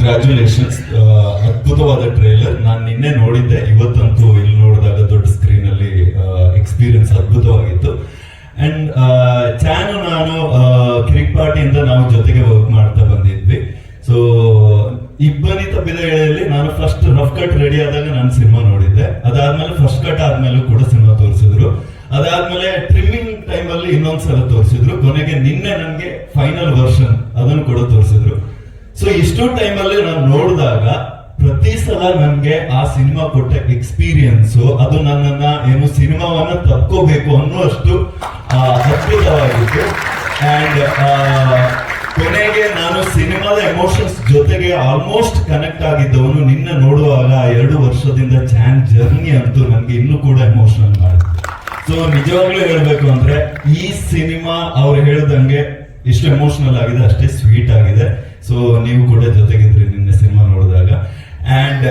Congratulations ಅದ್ಭುತವಾದ trailer ನಾನು ನಿನ್ನೆ ನೋಡಿದ್ದೆ. ಇವತ್ತಂತೂ ಇಲ್ಲಿ ನೋಡಿದಾಗ ದೊಡ್ಡ ಸ್ಕ್ರೀನ್ ಅಲ್ಲಿ ಎಕ್ಸ್ಪೀರಿಯನ್ಸ್ ಅದ್ಭುತವಾಗಿತ್ತು. ಅಂಡ್ ಚಾನು ನಾನು ಕ್ರಿಕ್ ಪಾರ್ಟಿಯಿಂದ ನಾವು ಜೊತೆಗೆ ವರ್ಕ್ ಮಾಡ್ತಾ ಬಂದಿದ್ವಿ. ಸೊ ಇಬ್ಬನಿ ತಪ್ಪಿದ ಎಳೆಯಲ್ಲಿ ನಾನು ಫಸ್ಟ್ ರಫ್ ಕಟ್ ರೆಡಿ ಆದಾಗ ನಾನು ಸಿನಿಮಾ ನೋಡಿದ್ದೆ. ಅದಾದ್ಮೇಲೆ ಫಸ್ಟ್ ಕಟ್ ಆದ್ಮೇಲೂ ಕೂಡ ಸಿನಿಮಾ ತೋರಿಸಿದ್ರು. ಅದಾದ್ಮೇಲೆ ಟ್ರಿಮ್ಮಿಂಗ್ ಟೈಮ್ ಅಲ್ಲಿ ಇನ್ನೊಂದ್ಸಲ ತೋರಿಸಿದ್ರು. ಕೊನೆಗೆ ನಿನ್ನೆ ನನಗೆ ಫೈನಲ್ ವರ್ಷನ್ ಅದನ್ನು ಕೂಡ ತೋರಿಸಿದ್ರು. ಸೊ ಇಷ್ಟು ಟೈಮ್ ಅಲ್ಲಿ ನಾನು ನೋಡಿದಾಗ ಪ್ರತಿ ಸಲ ನನ್ಗೆ ಆ ಸಿನಿಮಾ ಕೊಟ್ಟ ಎಕ್ಸ್ಪೀರಿಯನ್ಸ್ ಅದು ನನ್ನನ್ನ ಏನು ಸಿನಿಮಾವನ್ನ ತಪ್ಕೋಬೇಕು ಅನ್ನುವಷ್ಟು ಅದ್ಭುತವಾಗಿತ್ತು ಅಂಡ್ ಕೊನೆಗೆ ನಾನು ಸಿನಿಮಾದ ಎಮೋಷನ್ಸ್ ಜೊತೆಗೆ ಆಲ್ಮೋಸ್ಟ್ ಕನೆಕ್ಟ್ ಆಗಿದ್ದವನು ನಿನ್ನ ನೋಡುವಾಗ ಎರಡು ವರ್ಷದಿಂದ ಚಾನ್ ಜರ್ನಿ ಅಂತೂ ನನಗೆ ಇನ್ನೂ ಕೂಡ ಎಮೋಷನಲ್ ಮಾಡಿತ್ತು ಸೊ ನಿಜವಾಗ್ಲೂ ಹೇಳ್ಬೇಕು ಅಂದ್ರೆ ಈ ಸಿನಿಮಾ ಅವ್ರು ಹೇಳ್ದಂಗೆ ಎಷ್ಟು ಎಮೋಷನಲ್ ಆಗಿದೆ, ಅಷ್ಟೇ ಸ್ವೀಟ್ ಆಗಿದೆ. ಸೊ ನೀವು ಕೂಡ ಜೊತೆಗಿದ್ರಿ ನಿನ್ನೆ ಸಿನಿಮಾ ನೋಡಿದಾಗ. ಅಂಡ್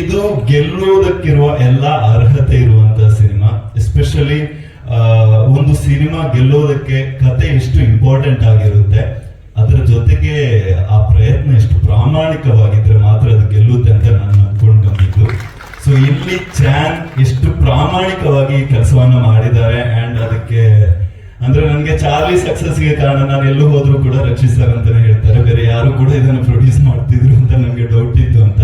ಇದು ಗೆಲ್ಲುವುದಕ್ಕಿರುವ ಎಲ್ಲ ಅರ್ಹತೆ ಇರುವಂತಹ ಸಿನಿಮಾ. ಎಸ್ಪೆಷಲಿ ಒಂದು ಸಿನಿಮಾ ಗೆಲ್ಲೋದಕ್ಕೆ ಕತೆ ಎಷ್ಟು ಇಂಪಾರ್ಟೆಂಟ್ ಆಗಿರುತ್ತೆ. ಅದರ ಜೊತೆಗೆ ಆ ಪ್ರಯತ್ನ ಎಷ್ಟು ಪ್ರಾಮಾಣಿಕವಾಗಿದ್ರೆ ಮಾತ್ರ ಅದು ಗೆಲ್ಲುತ್ತೆ ಅಂತ ನಾನು ಅನ್ಕೊಂಡು ಬಂದಿದ್ದು ಸೊ ಇಲ್ಲಿ ಚಾನ್ ಎಷ್ಟು ಪ್ರಾಮಾಣಿಕವಾಗಿ ಕೆಲಸವನ್ನ ಮಾಡಿದ್ದಾರೆ ಅಂಡ್ ಅದಕ್ಕೆ ಅಂದ್ರೆ ನನಗೆ ಚಾರ್ಲಿ ಸಕ್ಸಸ್ಗೆ ಕಾರಣ ನಾನು ಎಲ್ಲೂ ಹೋದ್ರೂ ಕೂಡ ರಕ್ಷಿತ್ ಸರ್ ಅಂತಾನೆ ಹೇಳ್ತಾರೆ. ಬೇರೆ ಯಾರು ಕೂಡ ಇದನ್ನು ಪ್ರೊಡ್ಯೂಸ್ ಮಾಡ್ತಿದ್ರು ಅಂತ ನನಗೆ ಡೌಟ್ ಇತ್ತು ಅಂತ.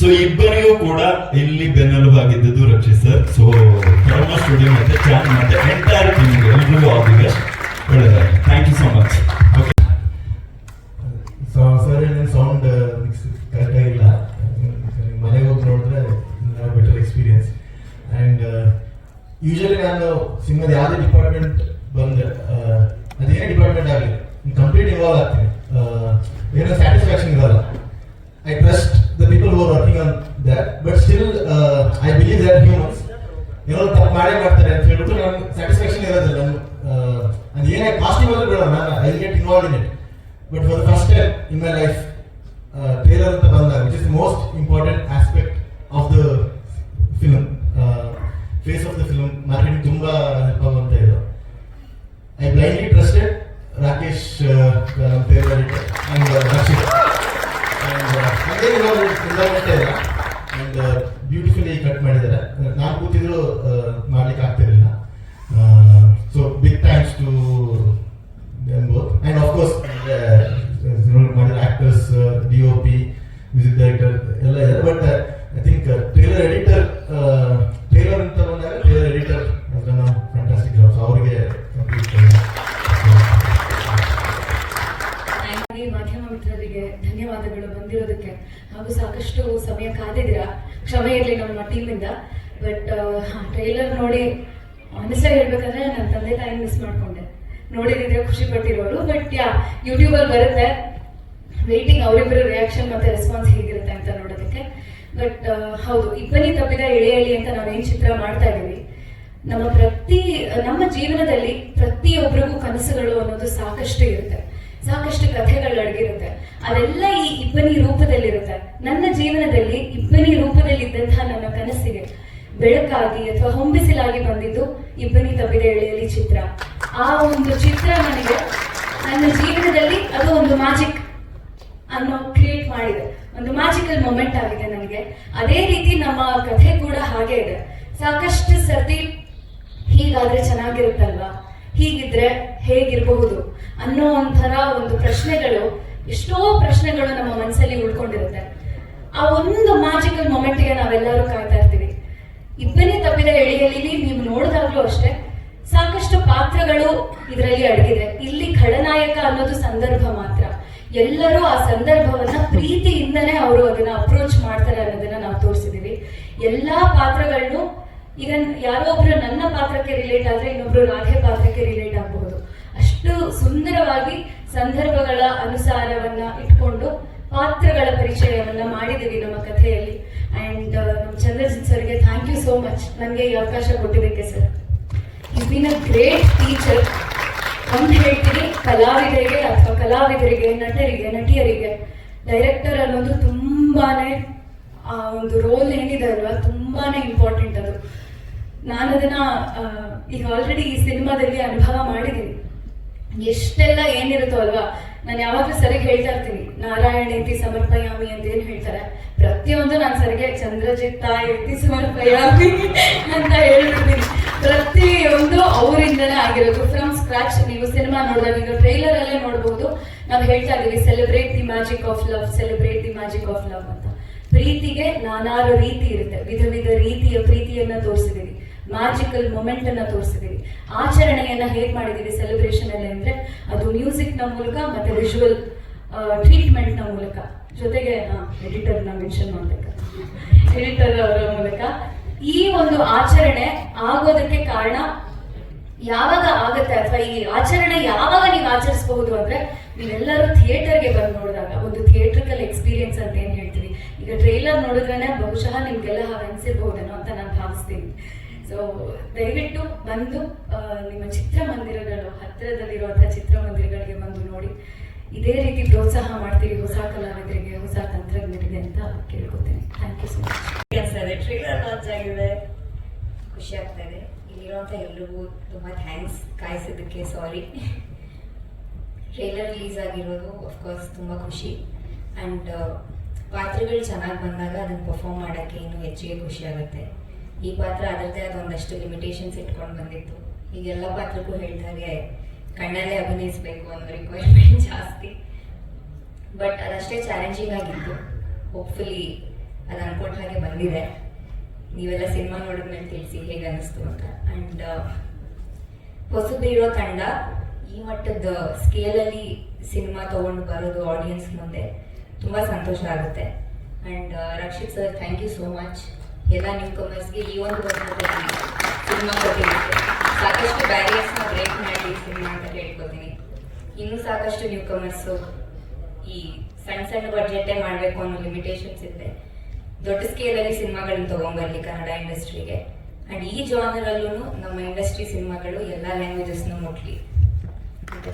ಸೊ ಇಬ್ಬರಿಗೂ ಕೂಡ ಇಲ್ಲಿ ಬೆನ್ನೆಲುಬಾಗಿದ್ದು Rakshit sir so Karma studio ಮತ್ತೆ ಚಾನ್ ಮತ್ತೆ ಎಂಟೈರ್ ಟೀಮ್ಗೆ ಎಲ್ರಿಗೂ all the best thank you so much okay so sir sound mix ಕರೆಕ್ಟಾಗಿಲ್ಲ ಮನೆಗೆ ಹೋಗಿ ನೋಡಿದ್ರೆ ಬೆಟರ್ ಎಕ್ಸ್ಪೀರಿಯನ್ಸ್ ಆ್ಯಂಡ್ ಯೂಶಲಿ ನಾನು ಸಿನಿಮಾದ ಯಾವುದೇ ಡಿಪಾರ್ಟ್ಮೆಂಟ್ ಕಂಪ್ಲೀಟ್ ಇನ್ವಾಲ್ವ್ ಆಗ್ತೀನಿ Uh, ಏನೋ ಸ್ಯಾಟಿಸ್ಫ್ಯಾಕ್ಷನ್ ಇರಲ್ಲ I trust the people who are working on that but still I believe that humans ಏನೋ ತಪ್ಪು ಮಾಡೇ ಮಾಡ್ತಾರೆ ಅಂತ ಹೇಳ್ಬಿಟ್ಟು ನಮ್ಗೆ ಸ್ಯಾಟಿಸ್ಫ್ಯಾಕ್ಷನ್ ಇರೋದಿಲ್ಲ ನಮ್ಗೆ ಅದು ಏನೇ ಕಾಸ್ಟ್ಯೂಮ್ ಆದ್ರೂ ಬೇಡ ನಾನು I get involve in it but for the first time in my life trailer ಅಂತ ಬಂದಾಗ which is most important and And ಅದೇ ಇನ್ವಾಲ್ವ್ಮೆಂಟ್ ಇಲ್ಲ ಅಂಡ್ ಬ್ಯೂಟಿಫುಲಿ ಕಟ್ ಮಾಡಿದ್ದಾರೆ. ನಾನು ಕೂತಿದ್ರು ಮಾಡ್ಲಿಕ್ಕೆ ಆಗ್ತಿರಲಿಲ್ಲ. So big thanks to course, uh, you know, my actors, uh, DOP, music director, ಎಲ್ಲ ಇದೆ but I think trailer editor trailer ಅಂತ ಬಂದಾಗ ಟ್ರೇಲರ್ ಎಡಿಟರ್ ಅದನ್ನ ಫ್ಯಾಂಟಾಸ್ಟಿಕ್ ಜಾಬ್ ಅವರಿಗೆ ಹಾಗೆ ಮಾಧ್ಯಮ ಮಿತ್ರರಿಗೆ ಧನ್ಯವಾದಗಳು ಬಂದಿರೋದಕ್ಕೆ. ಹಾಗೂ ಸಾಕಷ್ಟು ಸಮಯ ಕಾದಿದ್ದೀರಾ? ಕ್ಷಮೆ ಇರಲಿ ನಮ್ಮ ಟೀಮಿಂದ. ಬಟ್ ಟ್ರೈಲರ್ ನೋಡಿ ಆನೆಸ್ಟಾಗಿ ಹೇಳ್ಬೇಕಂದ್ರೆ ನನ್ನ ತಂದೆ ತಾಯಿ ಮಿಸ್ ಮಾಡ್ಕೊಂಡೆ. ನೋಡಿದ್ರೆ ಖುಷಿ ಪಟ್ಟಿರೋರು. ಬಟ್, ಯಾ ಯೂಟ್ಯೂಬಲ್ಲಿ ಬರುತ್ತೆ. ವೇಟಿಂಗ್ ಅವರಿಬ್ಬರ ರಿಯಾಕ್ಷನ್ ಮತ್ತೆ ರೆಸ್ಪಾನ್ಸ್ ಹೇಗಿರುತ್ತೆ ಅಂತ ನೋಡೋದಕ್ಕೆ. ಬಟ್ ಹೌದು, ಇಬ್ಬನಿ ತಪ್ಪಿದ ಎಳೆಯಲಿ ಅಂತ ನಾವೇನು ಚಿತ್ರ ಮಾಡ್ತಾ ಇದ್ದೀವಿ ನಮ್ಮ ಪ್ರತಿ, ನಮ್ಮ ಜೀವನದಲ್ಲಿ ಪ್ರತಿಯೊಬ್ಬರಿಗೂ ಕನಸುಗಳು ಅನ್ನೋದು ಸಾಕಷ್ಟು ಇರುತ್ತೆ. ಸಾಕಷ್ಟು ಕಥೆಗಳು ಅಡಗಿರುತ್ತೆ. ಅದೆಲ್ಲ ಈ ಇಬ್ಬನಿ ರೂಪದಲ್ಲಿರುತ್ತೆ. ನನ್ನ ಜೀವನದಲ್ಲಿ ಇಬ್ಬನಿ ರೂಪದಲ್ಲಿದ್ದಂತಹ ನನ್ನ ಕನಸಿಗೆ ಬೆಳಕಾಗಿ ಅಥವಾ ಹೊಂಬಿಸಿಲಾಗಿ ಬಂದಿದ್ದು ಇಬ್ಬನಿ ತಪ್ಪಿದ ಎಳೆಯಲಿ ಚಿತ್ರ. ಆ ಒಂದು ಚಿತ್ರ ನನಗೆ ನನ್ನ ಜೀವನದಲ್ಲಿ ಅದು ಒಂದು ಮ್ಯಾಜಿಕ್ ಅನ್ನೋ ಕ್ರಿಯೇಟ್ ಮಾಡಿದೆ. ಒಂದು ಮ್ಯಾಜಿಕಲ್ ಮೊಮೆಂಟ್ ಆಗಿದೆ ನನಗೆ. ಅದೇ ರೀತಿ ನಮ್ಮ ಕಥೆ ಕೂಡ ಹಾಗೆ ಇದೆ. ಸಾಕಷ್ಟು ಸರ್ತಿ ಹೀಗಾದ್ರೆ ಚೆನ್ನಾಗಿರುತ್ತಲ್ವಾ? ಹೀಗಿದ್ರೆ ಹೇಗಿರಬಹುದು ಅನ್ನೋ ಒಂಥರ ಒಂದು ಪ್ರಶ್ನೆಗಳು ಎಷ್ಟೋ ಪ್ರಶ್ನೆಗಳು ನಮ್ಮ ಮನಸ್ಸಲ್ಲಿ ಉಳ್ಕೊಂಡಿರುತ್ತೆ. ಆ ಒಂದು ಮ್ಯಾಜಿಕಲ್ ಮೊಮೆಂಟ್ಗೆ ನಾವೆಲ್ಲರೂ ಕಾಯ್ತಾ ಇರ್ತೀವಿ. ಇಬ್ಬನೇ ತಪ್ಪಿದ ಎಳೆಯಲ್ಲಿ ನೀವು ನೋಡಿದಾಗ್ಲೂ ಅಷ್ಟೇ ಸಾಕಷ್ಟು ಪಾತ್ರಗಳು ಇದರಲ್ಲಿ ಅಡಗಿದೆ. ಇಲ್ಲಿ ಖಳನಾಯಕ ಅನ್ನೋದು ಸಂದರ್ಭ ಮಾತ್ರ. ಎಲ್ಲರೂ ಆ ಸಂದರ್ಭವನ್ನ ಪ್ರೀತಿಯಿಂದನೇ ಅವರು ಅದನ್ನ ಅಪ್ರೋಚ್ ಮಾಡ್ತಾರೆ ಅನ್ನೋದನ್ನ ನಾವು ತೋರಿಸಿದೀವಿ ಎಲ್ಲಾ ಪಾತ್ರಗಳನ್ನು ಈಗ ಯಾರೋ ಒಬ್ರು ನನ್ನ ಪಾತ್ರಕ್ಕೆ ರಿಲೇಟ್ ಆದ್ರೆ ಇನ್ನೊಬ್ರು ರಾಧೆ ಪಾತ್ರಕ್ಕೆ ರಿಲೇಟ್ ಆಗಬಹುದು. ಅಷ್ಟು ಸುಂದರವಾಗಿ ಸಂದರ್ಭಗಳ ಅನುಸಾರವನ್ನ ಇಟ್ಕೊಂಡು ಪಾತ್ರಗಳ ಪರಿಚಯವನ್ನ ಮಾಡಿದೀವಿ ನಮ್ಮ ಕಥೆಯಲ್ಲಿ. ಅಂಡ್ ನಮ್ಮ ಚಂದ್ರಜಿತ್ ಸರ್ಗೆ ಥ್ಯಾಂಕ್ ಯು ಸೋ ಮಚ್ ನನಗೆ ಈ ಅವಕಾಶ ಕೊಟ್ಟಿದ್ದಕ್ಕೆ sir is been a great teacher ಒಂದು ಹೇಳ್ತೀನಿ, ಕಲಾವಿದರಿಗೆ ಅಥವಾ ಕಲಾವಿದರಿಗೆ, ನಟರಿಗೆ, ನಟಿಯರಿಗೆ ಡೈರೆಕ್ಟರ್ ಅನ್ನೋದು ತುಂಬಾನೇ ಆ ಒಂದು ರೋಲ್ ಏನಿದೆ ಅಲ್ವಾ, ತುಂಬಾನೇ ಇಂಪಾರ್ಟೆಂಟ್ ಅದು. ನಾನು ಅದನ್ನ ಈಗ ಆಲ್ರೆಡಿ ಈ ಸಿನಿಮಾದಲ್ಲಿ ಅನುಭವ ಮಾಡಿದ್ದೀನಿ. ಎಷ್ಟೆಲ್ಲ ಏನಿರುತ್ತೋ ಅಲ್ವಾ, ನಾನು ಯಾವಾಗಲೂ ಸರಿಗೆ ಹೇಳ್ತಾ ಇರ್ತೀನಿ ನಾರಾಯಣೇತಿ ಸಮರ್ಪಯಾಮಿ ಅಂತ ಏನು ಹೇಳ್ತಾರೆ? ಪ್ರತಿಯೊಂದು ನಾನು ಸರಿಗೆ ಚಂದ್ರಜಿತ್ತ ಎತ್ತಿ ಸಮರ್ಪಯಾಮಿ ಅಂತ ಹೇಳ್ಬಿಡ್ತೀನಿ ಪ್ರತಿಯೊಂದು ಅವರಿಂದನೇ ಆಗಿರೋದು. ಫ್ರಮ್ ಸ್ಕ್ರಾಚ್ ನೀವು ಸಿನಿಮಾ ನೋಡಿದಾಗ ನೀವು ಟ್ರೈಲರ್ ಅಲ್ಲೇ ನೋಡಬಹುದು ನಾವು ಹೇಳ್ತಾ ಇದೀವಿ celebrate the magic of love celebrate the magic of love ಅಂತ. ಪ್ರೀತಿಗೆ ನಾನಾರು ರೀತಿ ಇರುತ್ತೆ. ವಿಧ ವಿಧ ರೀತಿಯ ಪ್ರೀತಿಯನ್ನ ತೋರಿಸಿದೀವಿ. ಮ್ಯಾಜಿಕಲ್ ಮೊಮೆಂಟ್ ಅನ್ನ ತೋರಿಸಿದೀವಿ. ಆಚರಣೆಯನ್ನ ಹೇಗ್ ಮಾಡಿದೀವಿ ಸೆಲೆಬ್ರೇಷನ್ ಅಲ್ಲಿ ಅಂದ್ರೆ, ಅದು ಮ್ಯೂಸಿಕ್ನ ಮೂಲಕ ಮತ್ತೆ ವಿಜುವಲ್ ಟ್ರೀಟ್ಮೆಂಟ್ನ ಮೂಲಕ. ಜೊತೆಗೆ ಎಡಿಟರ್ನ ಮೆನ್ಷನ್ ಮಾಡ್ಬೇಕು. ಎಡಿಟರ್ ಅವರ ಮೂಲಕ. ಈ ಒಂದು ಆಚರಣೆ ಆಗೋದಕ್ಕೆ ಕಾರಣ ಯಾವಾಗ ಆಗುತ್ತೆ ಅಥವಾ ಈ ಆಚರಣೆ ಯಾವಾಗ ನೀವು ಆಚರಿಸಬಹುದು ಅಂದ್ರೆ, ನೀವೆಲ್ಲರೂ ಥಿಯೇಟರ್ಗೆ ಬಂದು ನೋಡಿದಾಗ, ಒಂದು ಥಿಯೇಟ್ರಿಕಲ್ ಎಕ್ಸ್ಪೀರಿಯನ್ಸ್ ಅಂತ ಏನ್ ಹೇಳ್ತೀವಿ ಟ್ರೈಲರ್ ನೋಡಿದ್ರೆ ಬಹುಶಃ ನಿಮ್ಗೆಲ್ಲ ಅನ್ಸಿರ್ಬಹುದೇನೋ ಅಂತ ನಾನು ಭಾವಿಸ್ತೀನಿ. ಸೊ ದಯವಿಟ್ಟು ಬಂದು ನಿಮ್ಮ ಚಿತ್ರಮಂದಿರಗಳು ಹತ್ತಿರದಲ್ಲಿರುವಂತಹ ಚಿತ್ರಮಂದಿರಗಳಿಗೆ ಬಂದು ನೋಡಿ. ಇದೇ ರೀತಿ ಪ್ರೋತ್ಸಾಹ ಮಾಡ್ತೀರಿ ಹೊಸ ಕಲಾವಿದರಿಗೆ, ಹೊಸ ತಂತ್ರಜ್ಞರಿಗೆ ಅಂತ ಕೇಳ್ಕೊತೀನಿ. Thank you so much trailer launch ಆಗಿದೆ. ಖುಷಿ ಆಗ್ತಾ ಇದೆ. ಇಲ್ಲಿರುವಂಥ ಎಲ್ರಿಗೂ ತುಂಬ ಥ್ಯಾಂಕ್ಸ್ ಕಾಯಿಸಿದ್ದಕ್ಕೆ ಸಾರಿ ಟ್ರೈಲರ್ ರಿಲೀಸ್ ಆಗಿರೋದು ಅಫ್ಕೋರ್ಸ್ ತುಂಬ ಖುಷಿ. ಆ್ಯಂಡ್ ಪಾತ್ರಗಳು ಚೆನ್ನಾಗಿ ಬಂದಾಗ ಅದನ್ನು ಪರ್ಫಾರ್ಮ್ ಮಾಡೋಕ್ಕೆ ಇನ್ನೂ ಹೆಚ್ಚಿಗೆ ಖುಷಿ ಆಗುತ್ತೆ. ಈ ಪಾತ್ರ ಅದರದ್ದೇ ಆದ ಒಂದಷ್ಟು ಲಿಮಿಟೇಷನ್ಸ್ ಇಟ್ಕೊಂಡು ಬಂದಿತ್ತು. ಈಗ ಎಲ್ಲ ಪಾತ್ರಕ್ಕೂ ಹೇಳಿದಾಗೆ ಕಣ್ಣಲ್ಲೇ ಅಭಿನಯಿಸಬೇಕು ಅನ್ನೋ ರಿಕ್ವೈರ್ಮೆಂಟ್ ಜಾಸ್ತಿ. ಬಟ್ ಅದಷ್ಟೇ ಚಾಲೆಂಜಿಂಗ್ ಆಗಿತ್ತು. ಹೋಪ್ಫುಲಿ ಅದು ಅನ್ಕೊಟ್ಟ ಹಾಗೆ ಬಂದಿದೆ. ನೀವೆಲ್ಲ ಸಿನಿಮಾ ನೋಡಿದ್ಮೇಲೆ ತಿಳಿಸಿ ಹೇಗೆ ಅನ್ನಿಸ್ತು ಅಂತ. ಆ್ಯಂಡ್ ಹೊಸದಿರೋ ತಂಡ ಈ ಮಟ್ಟದ ಸ್ಕೇಲಲ್ಲಿ ಸಿನಿಮಾ ತೊಗೊಂಡು ಬರೋದು ಆಡಿಯನ್ಸ್ ಮುಂದೆ ತುಂಬ ಸಂತೋಷ ಆಗುತ್ತೆ. And Rakshit sir thank you so much ಎಲ್ಲ ನ್ಯೂ ಕಮರ್ಸ್ಗೆ ಈ ಒಂದು ಸಿನಿಮಾ ಕೊಟ್ಟಿರುತ್ತೆ ಸಾಕಷ್ಟು ಬ್ಯಾರಿಯರ್ಸ್ನ ಬ್ರೇಕ್ ಮಾಡಿ ಸಿನಿಮಾ ಅಂತ ಕೇಳ್ಕೊತೀನಿ. ಇನ್ನೂ ಸಾಕಷ್ಟು ನ್ಯೂ ಕಮರ್ಸು ಈ ಸಣ್ಣ ಸಣ್ಣ ಬಡ್ಜೆಟ್ಟೇ ಮಾಡಬೇಕು ಅನ್ನೋ ಲಿಮಿಟೇಷನ್ಸ್ ಇದೆ ದೊಡ್ಡ ಸ್ಕೇಲಲ್ಲಿ ಸಿನಿಮಾಗಳನ್ನ ತೊಗೊಂಬರ್ಲಿ ಕನ್ನಡ ಇಂಡಸ್ಟ್ರಿಗೆ ಆ್ಯಂಡ್ ಈ ಜಾನರಲ್ಲೂ ನಮ್ಮ ಇಂಡಸ್ಟ್ರಿ ಸಿನಿಮಾಗಳು ಎಲ್ಲ ಲ್ಯಾಂಗ್ವೇಜಸ್ನು ಮುಟ್ಲಿ ಅಂತ